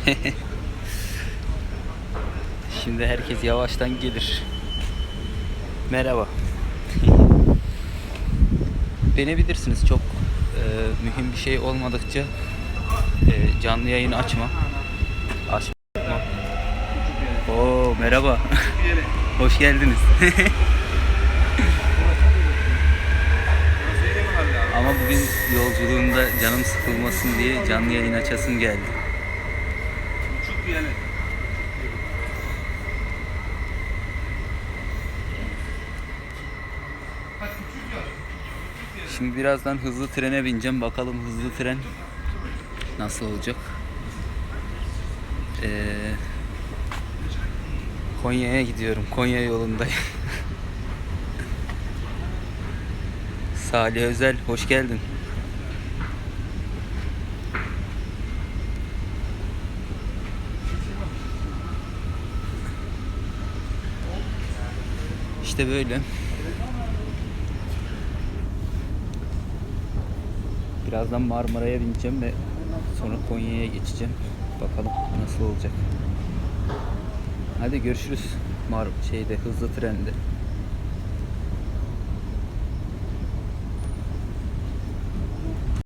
Şimdi herkes yavaştan gelir. Merhaba. Beni bilirsiniz çok e, mühim bir şey olmadıkça e, canlı yayın açma. Açma. Oo merhaba. Hoş geldiniz. Ama bugün yolculuğumda canım sıkılmasın diye canlı yayın açasım geldi. Şimdi birazdan hızlı trene bineceğim. Bakalım hızlı tren nasıl olacak. Ee, Konya'ya gidiyorum. Konya yolundayım. Salih Özel, hoş geldin. İşte böyle. Birazdan Marmara'ya bineceğim ve sonra Konya'ya geçeceğim. Bakalım nasıl olacak. Hadi görüşürüz. Mar şeyde hızlı trende.